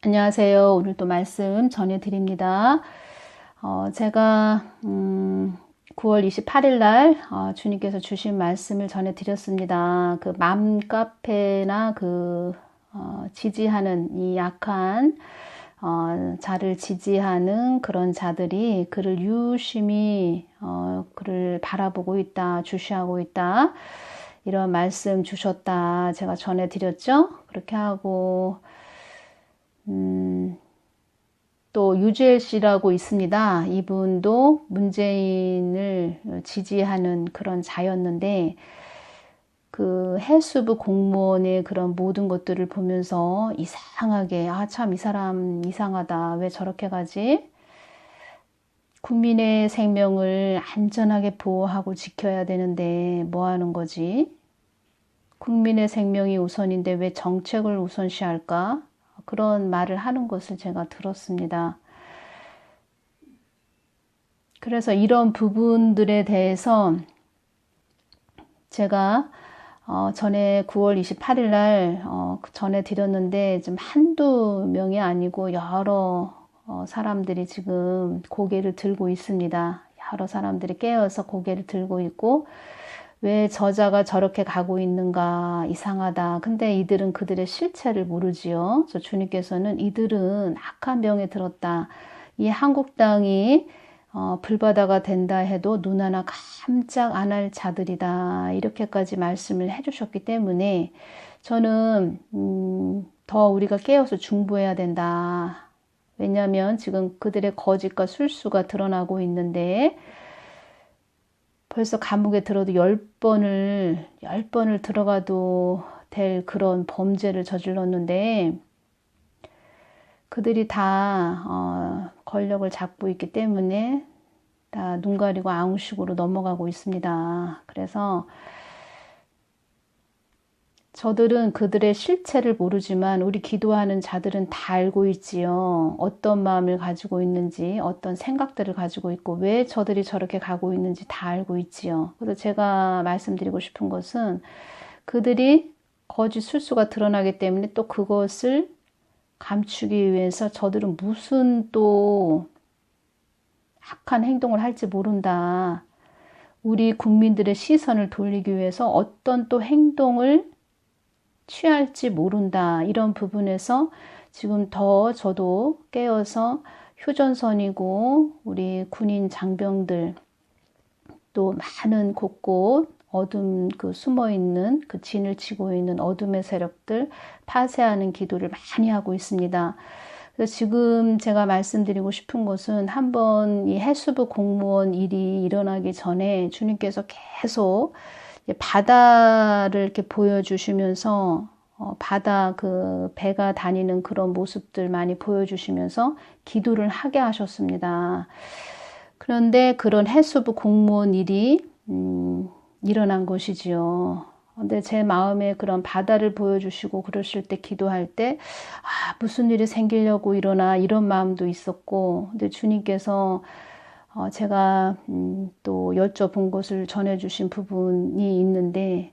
안녕하세요. 오늘 또 말씀 전해드립니다. 어, 제가 음, 9월 28일 날 어, 주님께서 주신 말씀을 전해드렸습니다. 그 맘카페나 그 어, 지지하는 이 약한 어, 자를 지지하는 그런 자들이 그를 유심히 어, 그를 바라보고 있다, 주시하고 있다. 이런 말씀 주셨다. 제가 전해드렸죠. 그렇게 하고 음, 또 유재일 씨라고 있습니다. 이분도 문재인을 지지하는 그런 자였는데 그 해수부 공무원의 그런 모든 것들을 보면서 이상하게 아 참 이 사람 이상하다. 왜 저렇게 가지? 국민의 생명을 안전하게 보호하고 지켜야 되는데 뭐 하는 거지? 국민의 생명이 우선인데 왜 정책을 우선시할까 그런 말을 하는 것을 제가 들었습니다. 그래서 이런 부분들에 대해서 제가 어, 전에 9월 28일 날 어, 전해 드렸는데 좀 한두 명이 아니고 여러 어, 사람들이 지금 고개를 들고 있습니다. 여러 사람들이 깨어서 고개를 들고 있고 왜 저자가 저렇게 가고 있는가 이상하다. 근데 이들은 그들의 실체를 모르지요. 저 주님께서는 이들은 악한 병에 들었다. 이 한국당이 어, 불바다가 된다 해도 눈 하나 깜짝 안 할 자들이다. 이렇게까지 말씀을 해주셨기 때문에 저는 음, 더 우리가 깨어서 중보해야 된다. 왜냐하면 지금 그들의 거짓과 술수가 드러나고 있는데 벌써 감옥에 들어도 열 번을 열 번을 들어가도 될 그런 범죄를 저질렀는데 그들이 다 어, 권력을 잡고 있기 때문에 다 눈 가리고 아웅식으로 넘어가고 있습니다. 그래서 저들은 그들의 실체를 모르지만 우리 기도하는 자들은 다 알고 있지요. 어떤 마음을 가지고 있는지, 어떤 생각들을 가지고 있고, 왜 저들이 저렇게 가고 있는지 다 알고 있지요. 그래서 제가 말씀드리고 싶은 것은 그들이 거짓 술수가 드러나기 때문에 또 그것을 감추기 위해서 저들은 무슨 또 악한 행동을 할지 모른다. 우리 국민들의 시선을 돌리기 위해서 어떤 또 행동을 취할지 모른다. 이런 부분에서 지금 더 저도 깨어서 휴전선이고 우리 군인 장병들 또 많은 곳곳 어둠 그 숨어 있는 그 진을 치고 있는 어둠의 세력들 파쇄하는 기도를 많이 하고 있습니다. 그래서 지금 제가 말씀드리고 싶은 것은 한번 이 해수부 공무원 일이 일어나기 전에 주님께서 계속 바다를 이렇게 보여주시면서 어, 바다 그 배가 다니는 그런 모습들 많이 보여주시면서 기도를 하게 하셨습니다. 그런데 그런 해수부 공무원 일이 음, 일어난 것이지요. 근데 제 마음에 그런 바다를 보여주시고 그러실 때 기도할 때, 아, 무슨 일이 생기려고 일어나 이런 마음도 있었고, 근데 주님께서 어, 제가 음, 또 여쭤본 것을 전해주신 부분이 있는데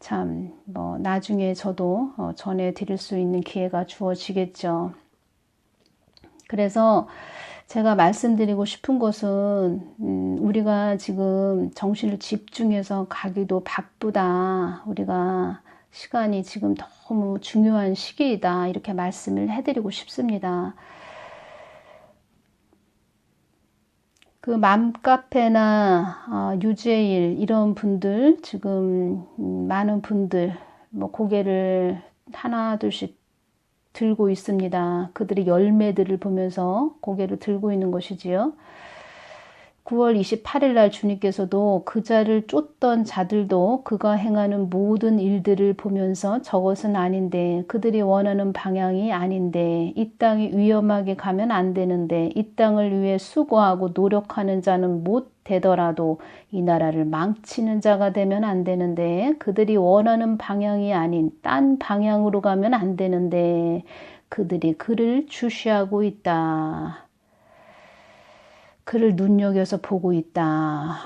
참 뭐 나중에 저도 어, 전해드릴 수 있는 기회가 주어지겠죠. 그래서 제가 말씀드리고 싶은 것은 음, 우리가 지금 정신을 집중해서 가기도 바쁘다. 우리가 시간이 지금 너무 중요한 시기이다. 이렇게 말씀을 해드리고 싶습니다. 그 맘카페나 어, 유재일 이런 분들 지금 음, 많은 분들 뭐 고개를 하나 둘씩 들고 있습니다. 그들의 열매들을 보면서 고개를 들고 있는 것이지요. 9월 28일 날 주님께서도 그 자를 쫓던 자들도 그가 행하는 모든 일들을 보면서 저것은 아닌데 그들이 원하는 방향이 아닌데 이 땅이 위험하게 가면 안 되는데 이 땅을 위해 수고하고 노력하는 자는 못 되더라도 이 나라를 망치는 자가 되면 안 되는데 그들이 원하는 방향이 아닌 딴 방향으로 가면 안 되는데 그들이 그를 주시하고 있다. 그를 눈여겨서 보고 있다.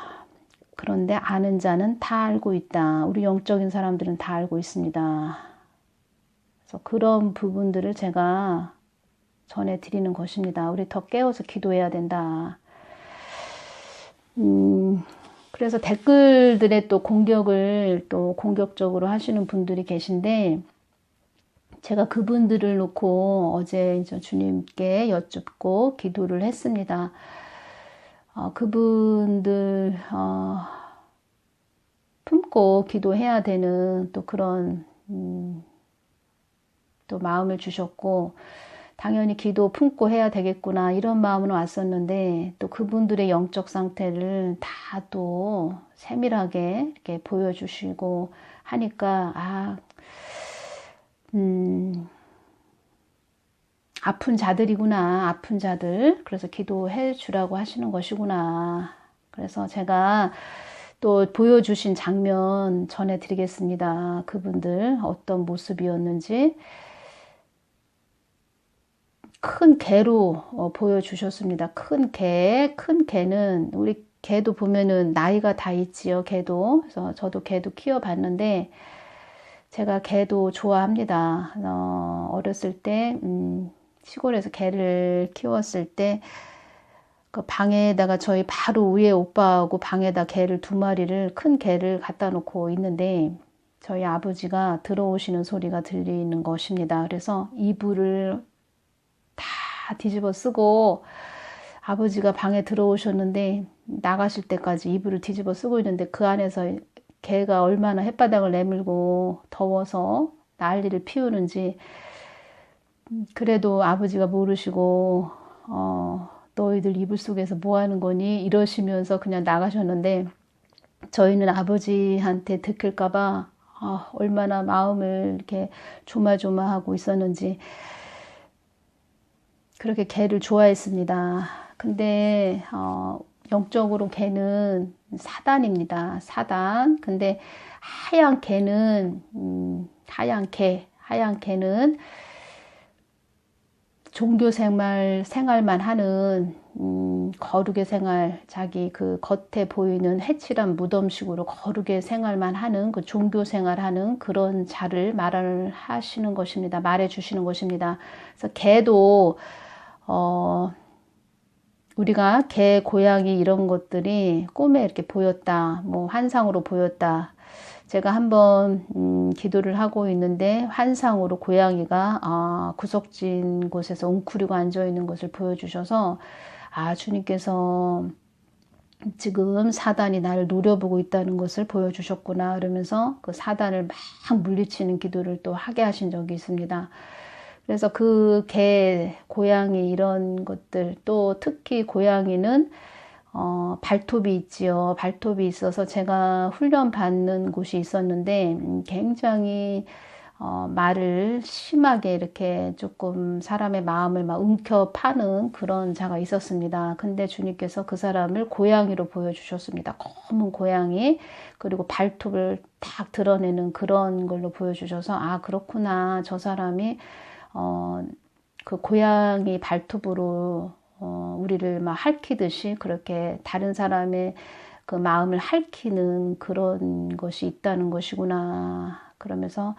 그런데 아는 자는 다 알고 있다. 우리 영적인 사람들은 다 알고 있습니다. 그래서 그런 부분들을 제가 전해드리는 것입니다. 우리 더 깨워서 기도해야 된다. 음, 그래서 댓글들에 또 공격을 또 공격적으로 하시는 분들이 계신데, 제가 그분들을 놓고 어제 주님께 여쭙고 기도를 했습니다. 어, 그분들, 어, 품고 기도해야 되는 또 그런, 음, 또 마음을 주셨고, 당연히 기도 품고 해야 되겠구나 이런 마음으로 왔었는데 또 그분들의 영적 상태를 다 또 세밀하게 이렇게 보여주시고 하니까 아, 음, 아픈 자들이구나 아픈 자들 그래서 기도해 주라고 하시는 것이구나 그래서 제가 또 보여주신 장면 전해드리겠습니다. 그분들 어떤 모습이었는지 큰 개로 어, 보여주셨습니다. 큰 개, 큰 개는 우리 개도 보면은 나이가 다 있지요. 개도 그래서 저도 개도 키워봤는데 제가 개도 좋아합니다. 어, 어렸을 때 음, 시골에서 개를 키웠을 때 그 방에다가 저희 바로 위에 오빠하고 방에다 개를 두 마리를 큰 개를 갖다 놓고 있는데 저희 아버지가 들어오시는 소리가 들리는 것입니다. 그래서 이불을 다 뒤집어 쓰고 아버지가 방에 들어오셨는데 나가실 때까지 이불을 뒤집어 쓰고 있는데 그 안에서 개가 얼마나 햇바닥을 내밀고 더워서 난리를 피우는지 그래도 아버지가 모르시고 어, 너희들 이불 속에서 뭐 하는 거니 이러시면서 그냥 나가셨는데 저희는 아버지한테 들킬까봐 어, 얼마나 마음을 이렇게 조마조마하고 있었는지 그렇게 개를 좋아했습니다. 근데 어, 영적으로 개는 사단입니다. 사단. 근데 하얀 개는 음, 하얀 개, 하얀 개는 종교 생활 생활만 하는 음, 거룩의 생활, 자기 그 겉에 보이는 해칠한 무덤식으로 거룩의 생활만 하는 그 종교 생활하는 그런 자를 말을 하시는 것입니다. 말해 주시는 것입니다. 그래서 개도 어, 우리가 개, 고양이 이런 것들이 꿈에 이렇게 보였다, 뭐 환상으로 보였다. 제가 한번 음, 기도를 하고 있는데 환상으로 고양이가 아, 구석진 곳에서 웅크리고 앉아 있는 것을 보여주셔서 아 주님께서 지금 사단이 나를 노려보고 있다는 것을 보여주셨구나 그러면서 그 사단을 막 물리치는 기도를 또 하게 하신 적이 있습니다. 그래서 그 개, 고양이 이런 것들 또 특히 고양이는 어, 발톱이 있지요. 발톱이 있어서 제가 훈련 받는 곳이 있었는데 음, 굉장히 어, 말을 심하게 이렇게 조금 사람의 마음을 막 움켜 파는 그런 자가 있었습니다. 근데 주님께서 그 사람을 고양이로 보여주셨습니다. 검은 고양이 그리고 발톱을 딱 드러내는 그런 걸로 보여주셔서 아 그렇구나 저 사람이 어, 그 고양이 발톱으로 어, 우리를 막 핥히듯이 그렇게 다른 사람의 그 마음을 핥히는 그런 것이 있다는 것이구나. 그러면서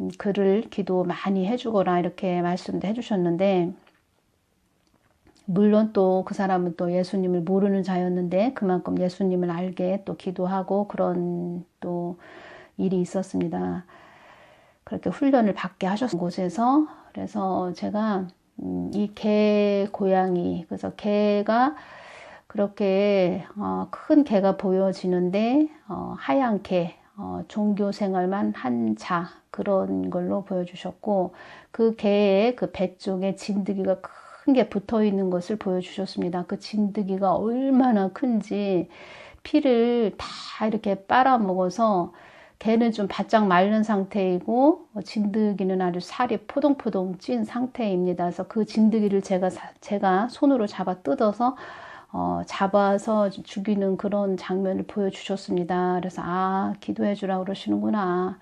음, 글을 기도 많이 해주거라 이렇게 말씀도 해주셨는데 물론 또 그 사람은 또 예수님을 모르는 자였는데 그만큼 예수님을 알게 또 기도하고 그런 또 일이 있었습니다. 그렇게 훈련을 받게 하셨던 곳에서 그래서 제가 음, 이 개 고양이 그래서 개가 그렇게 어, 큰 개가 보여지는데 어, 하얀 개 어, 종교 생활만 한 자 그런 걸로 보여주셨고 그 개의 그 배 쪽에 진드기가 큰 게 붙어 있는 것을 보여주셨습니다. 그 진드기가 얼마나 큰지 피를 다 이렇게 빨아먹어서 개는 좀 바짝 마른 상태이고 어, 진드기는 아주 살이 포동포동 찐 상태입니다. 그래서 그 진드기를 제가 제가 손으로 잡아 뜯어서 어, 잡아서 죽이는 그런 장면을 보여주셨습니다. 그래서 아 기도해 주라 그러시는구나.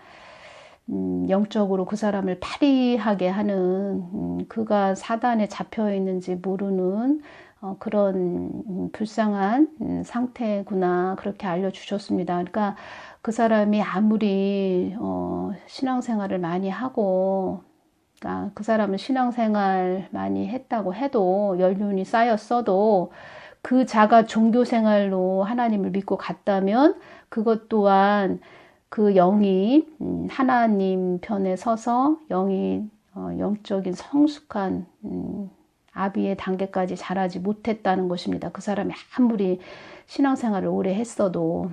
음, 영적으로 그 사람을 파리하게 하는 음, 그가 사단에 잡혀 있는지 모르는 어, 그런 음, 불쌍한 음, 상태구나 그렇게 알려주셨습니다. 그러니까 그 사람이 아무리 어, 신앙생활을 많이 하고 그러니까 그 사람은 신앙생활 많이 했다고 해도 연륜이 쌓였어도 그 자가 종교 생활로 하나님을 믿고 갔다면 그것 또한 그 영이 음, 하나님 편에 서서 영이 어, 영적인 성숙한 음, 아비의 단계까지 자라지 못했다는 것입니다. 그 사람이 아무리 신앙생활을 오래 했어도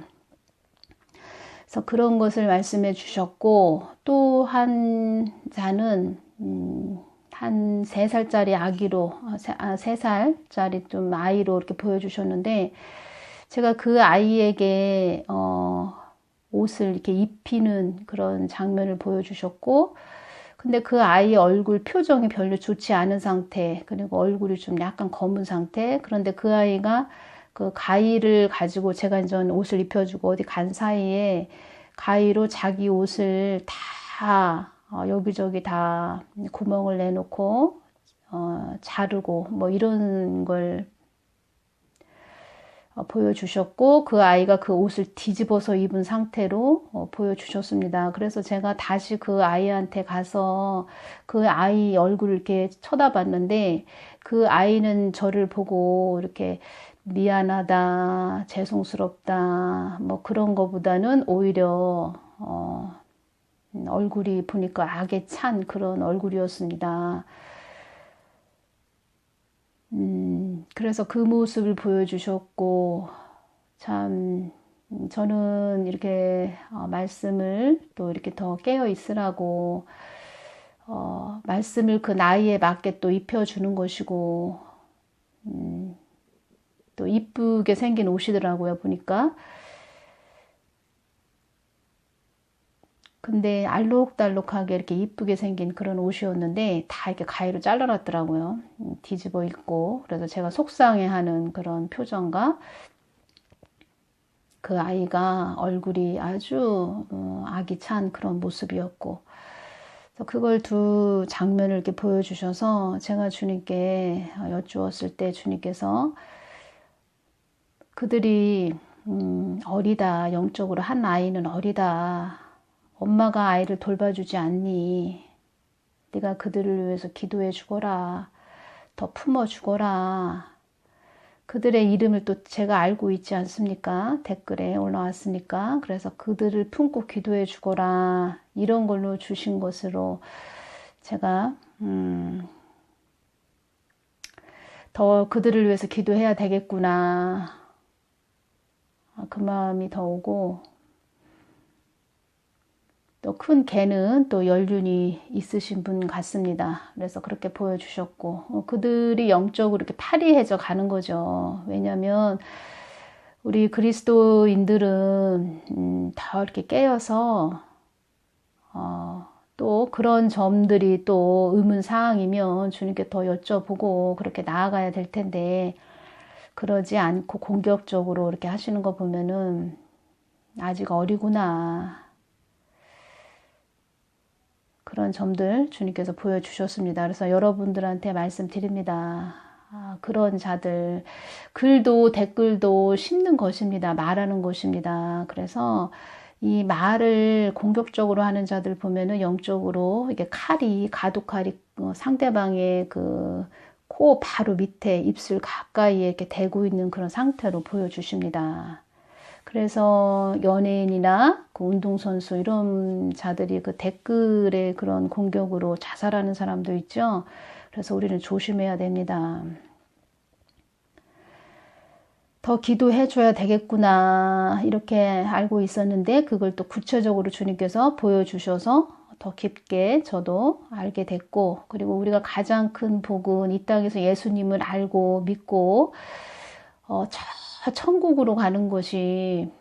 그래서 그런 것을 말씀해 주셨고 또 한 자는 음, 한 세살짜리 아기로 아, 세살짜리 좀 아이로 이렇게 보여주셨는데 제가 그 아이에게 어, 옷을 이렇게 입히는 그런 장면을 보여주셨고 근데 그 아이 얼굴 표정이 별로 좋지 않은 상태 그리고 얼굴이 좀 약간 검은 상태 그런데 그 아이가 그 가위를 가지고 제가 이제 옷을 입혀주고 어디 간 사이에 가위로 자기 옷을 다 어, 여기저기 다 구멍을 내놓고 어, 자르고 뭐 이런 걸 어, 보여주셨고 그 아이가 그 옷을 뒤집어서 입은 상태로 어, 보여주셨습니다. 그래서 제가 다시 그 아이한테 가서 그 아이 얼굴을 이렇게 쳐다봤는데 그 아이는 저를 보고 이렇게 미안하다, 죄송스럽다, 뭐 그런 거보다는 오히려 어, 얼굴이 보니까 악에 찬 그런 얼굴이었습니다. 음, 그래서 그 모습을 보여주셨고, 참, 저는 이렇게 어, 말씀을 또 이렇게 더 깨어 있으라고, 어, 말씀을 그 나이에 맞게 또 입혀주는 것이고, 음, 또 이쁘게 생긴 옷이더라고요, 보니까. 근데 알록달록하게 이렇게 이쁘게 생긴 그런 옷이었는데 다 이렇게 가위로 잘라놨더라고요. 음, 뒤집어 입고. 그래서 제가 속상해하는 그런 표정과 그 아이가 얼굴이 아주 어, 악이 찬 그런 모습이었고. 그걸 두 장면을 이렇게 보여주셔서 제가 주님께 여쭈었을 때 주님께서 그들이 음, 어리다 영적으로 한 아이는 어리다 엄마가 아이를 돌봐주지 않니? 네가 그들을 위해서 기도해 주거라. 더 품어 주거라. 그들의 이름을 또 제가 알고 있지 않습니까? 댓글에 올라왔으니까. 그래서 그들을 품고 기도해 주거라. 이런 걸로 주신 것으로 제가, 음, 더 그들을 위해서 기도해야 되겠구나. 그 마음이 더 오고, 또 큰 개는 또 연륜이 있으신 분 같습니다. 그래서 그렇게 보여주셨고 어, 그들이 영적으로 이렇게 파리해져 가는 거죠. 왜냐하면 우리 그리스도인들은 음, 더 이렇게 깨어서 어, 또 그런 점들이 또 의문 사항이면 주님께 더 여쭤보고 그렇게 나아가야 될 텐데 그러지 않고 공격적으로 이렇게 하시는 거 보면은 아직 어리구나. 그런 점들 주님께서 보여주셨습니다. 그래서 여러분들한테 말씀드립니다. 아, 그런 자들 글도 댓글도 심는 것입니다. 말하는 것입니다. 그래서 이 말을 공격적으로 하는 자들 보면은 영적으로 이게 칼이 가독칼이 어, 상대방의 그 코 바로 밑에 입술 가까이에 이렇게 대고 있는 그런 상태로 보여주십니다. 그래서 연예인이나 그 운동선수 이런 자들이 그 댓글에 그런 공격으로 자살하는 사람도 있죠. 그래서 우리는 조심해야 됩니다. 더 기도해 줘야 되겠구나 이렇게 알고 있었는데 그걸 또 구체적으로 주님께서 보여주셔서 더 깊게 저도 알게 됐고 그리고 우리가 가장 큰 복은 이 땅에서 예수님을 알고 믿고 어, 천국으로 가는 것이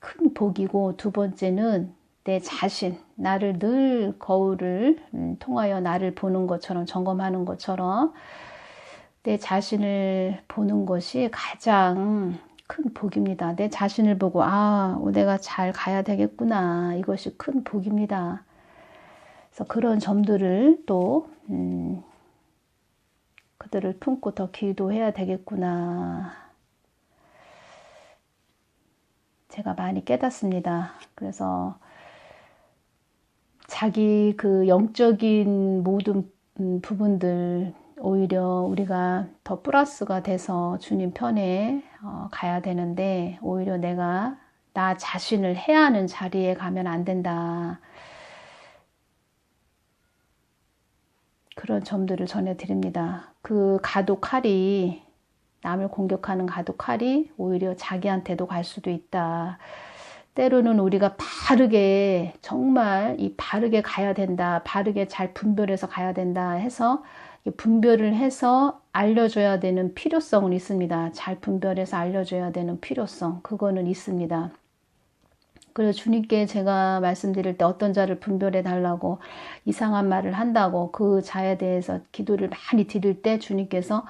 큰 복이고 두 번째는 내 자신, 나를 늘 거울을 음, 통하여 나를 보는 것처럼 점검하는 것처럼 내 자신을 보는 것이 가장 큰 복입니다. 내 자신을 보고 아, 내가 잘 가야 되겠구나. 이것이 큰 복입니다. 그래서 그런 점들을 또 음, 그들을 품고 더 기도해야 되겠구나. 제가 많이 깨닫습니다. 그래서 자기 그 영적인 모든 음, 부분들 오히려 우리가 더 플러스가 돼서 주님 편에 어, 가야 되는데 오히려 내가 나 자신을 해야 하는 자리에 가면 안 된다. 그런 점들을 전해드립니다. 그 가도 칼이 남을 공격하는 가도 칼이 오히려 자기한테도 갈 수도 있다. 때로는 우리가 바르게 정말 이 바르게 가야 된다. 바르게 잘 분별해서 가야 된다 해서 분별을 해서 알려줘야 되는 필요성은 있습니다. 잘 분별해서 알려줘야 되는 필요성 그거는 있습니다. 그래서 주님께 제가 말씀드릴 때 어떤 자를 분별해 달라고 이상한 말을 한다고 그 자에 대해서 기도를 많이 드릴 때 주님께서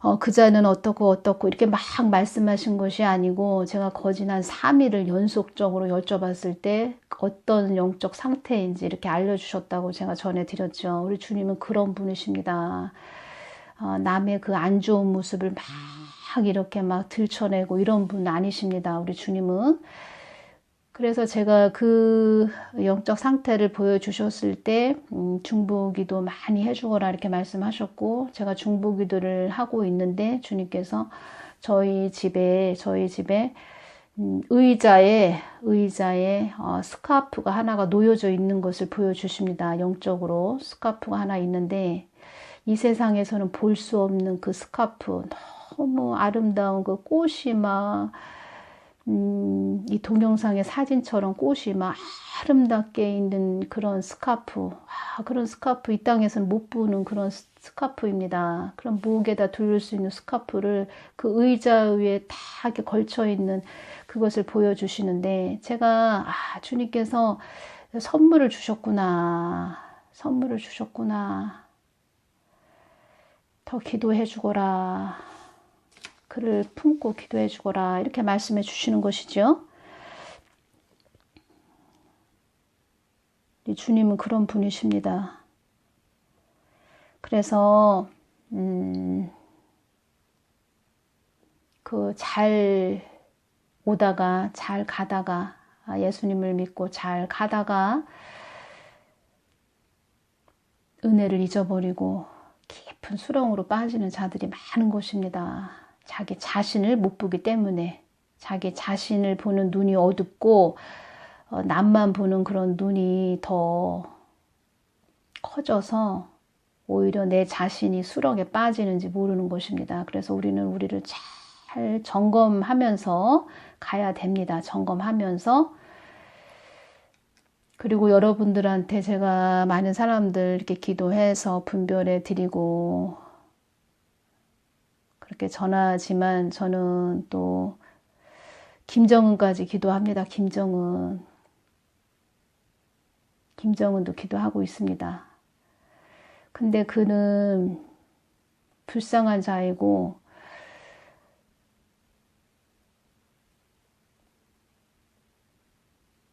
어, 그 자는 어떻고 어떻고 이렇게 막 말씀하신 것이 아니고 제가 거진 한 3일을 연속적으로 여쭤봤을 때 어떤 영적 상태인지 이렇게 알려주셨다고 제가 전해드렸죠. 우리 주님은 그런 분이십니다. 어, 남의 그 안 좋은 모습을 막 이렇게 막 들춰내고 이런 분 아니십니다. 우리 주님은. 그래서 제가 그 영적 상태를 보여주셨을 때 음, 중보기도 많이 해주거라 이렇게 말씀하셨고 제가 중보기도를 하고 있는데 주님께서 저희 집에 저희 집에 음, 의자에 의자에 어, 스카프가 하나가 놓여져 있는 것을 보여주십니다. 영적으로 스카프가 하나 있는데 이 세상에서는 볼 수 없는 그 스카프 너무 아름다운 그 꽃이 막 음, 이 동영상의 사진처럼 꽃이 막 아름답게 있는 그런 스카프. 아, 그런 스카프 이 땅에서는 못 보는 그런 스카프입니다. 그런 목에다 둘릴 수 있는 스카프를 그 의자 위에 다 이렇게 걸쳐 있는 그것을 보여주시는데 제가 아, 주님께서 선물을 주셨구나. 선물을 주셨구나. 더 기도해 주거라. 그를 품고 기도해 주거라 이렇게 말씀해 주시는 것이죠. 주님은 그런 분이십니다. 그래서 음, 그 잘 오다가 잘 가다가 아, 예수님을 믿고 잘 가다가 은혜를 잊어버리고 깊은 수렁으로 빠지는 자들이 많은 곳입니다. 자기 자신을 못 보기 때문에 자기 자신을 보는 눈이 어둡고 어, 남만 보는 그런 눈이 더 커져서 오히려 내 자신이 수렁에 빠지는지 모르는 것입니다. 그래서 우리는 우리를 잘 점검하면서 가야 됩니다. 점검하면서 그리고 여러분들한테 제가 많은 사람들 이렇게 기도해서 분별해 드리고 그렇게 전하지만 저는 또 김정은까지 기도합니다. 김정은. 김정은도 기도하고 있습니다. 근데 그는 불쌍한 자이고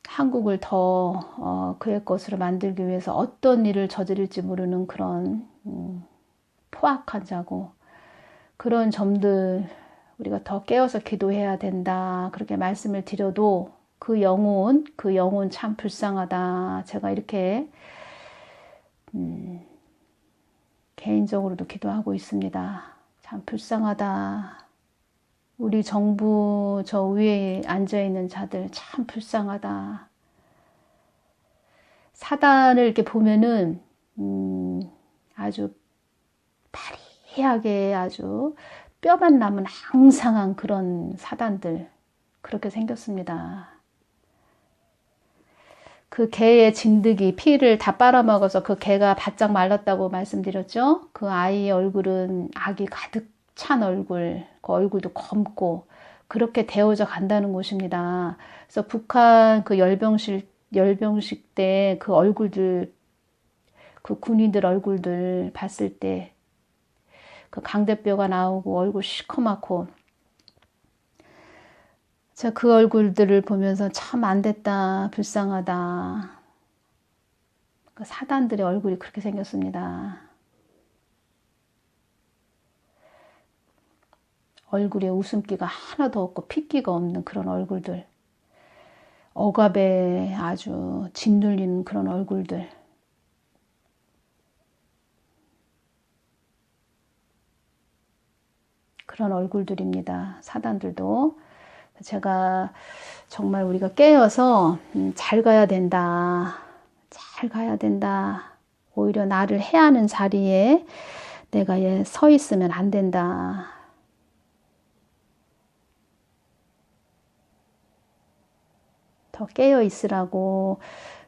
한국을 더 어, 그의 것으로 만들기 위해서 어떤 일을 저지를지 모르는 그런 음, 포악한 자고 그런 점들 우리가 더 깨어서 기도해야 된다. 그렇게 말씀을 드려도 그 영혼, 그 영혼 참 불쌍하다. 제가 이렇게, 음, 개인적으로도 기도하고 있습니다. 참 불쌍하다. 우리 정부 저 위에 앉아 있는 자들 참 불쌍하다. 사단을 이렇게 보면은, 음, 아주 파리 희하게 아주 뼈만 남은 항상한 그런 사단들 그렇게 생겼습니다. 그 개의 진드기 피를 다 빨아먹어서 그 개가 바짝 말랐다고 말씀드렸죠. 그 아이의 얼굴은 악이 가득 찬 얼굴, 그 얼굴도 검고 그렇게 데워져 간다는 것입니다. 그래서 북한 그 열병식 열병식 때 그 얼굴들 그 군인들 얼굴들 봤을 때 그 강대뼈가 나오고 얼굴 시커멓고 자, 그 얼굴들을 보면서 참 안 됐다, 불쌍하다. 그 사단들의 얼굴이 그렇게 생겼습니다. 얼굴에 웃음기가 하나도 없고 핏기가 없는 그런 얼굴들. 억압에 아주 짓눌리는 그런 얼굴들. 그런 얼굴들입니다. 사단들도. 제가 정말 우리가 깨어서 음, 잘 가야 된다. 잘 가야 된다. 오히려 나를 해하는 자리에 내가 서 있으면 안 된다. 더 깨어 있으라고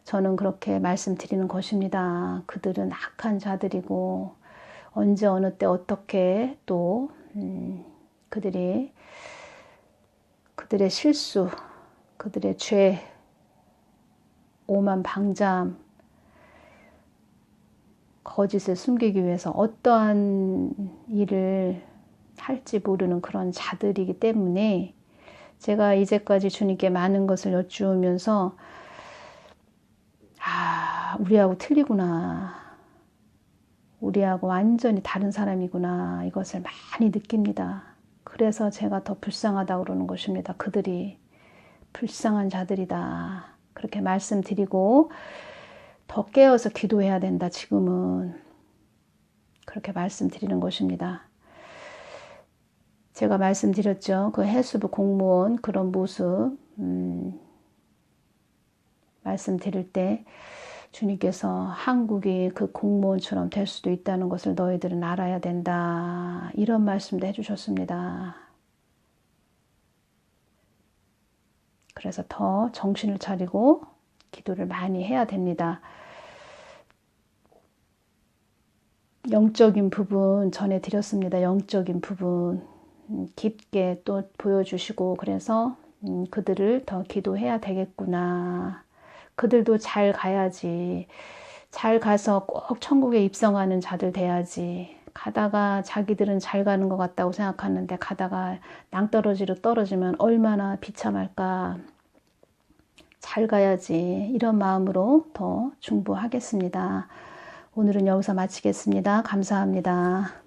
저는 그렇게 말씀드리는 것입니다. 그들은 악한 자들이고 언제 어느 때 어떻게 또 음, 그들이 그들의 실수, 그들의 죄, 오만 방잠, 거짓을 숨기기 위해서 어떠한 일을 할지 모르는 그런 자들이기 때문에 제가 이제까지 주님께 많은 것을 여쭈면서 아, 우리하고 틀리구나. 우리하고 완전히 다른 사람이구나. 이것을 많이 느낍니다. 그래서 제가 더 불쌍하다고 그러는 것입니다. 그들이 불쌍한 자들이다. 그렇게 말씀드리고 더 깨어서 기도해야 된다. 지금은 그렇게 말씀드리는 것입니다. 제가 말씀드렸죠. 그 해수부 공무원 그런 모습 음, 말씀드릴 때 주님께서 한국이 그 공무원처럼 될 수도 있다는 것을 너희들은 알아야 된다. 이런 말씀도 해주셨습니다. 그래서 더 정신을 차리고 기도를 많이 해야 됩니다. 영적인 부분 전해드렸습니다. 영적인 부분. 음, 깊게 또 보여주시고 그래서 음, 그들을 더 기도해야 되겠구나. 그들도 잘 가야지. 잘 가서 꼭 천국에 입성하는 자들 돼야지. 가다가 자기들은 잘 가는 것 같다고 생각하는데 가다가 낭떠러지로 떨어지면 얼마나 비참할까. 잘 가야지. 이런 마음으로 더 중보하겠습니다. 오늘은 여기서 마치겠습니다. 감사합니다.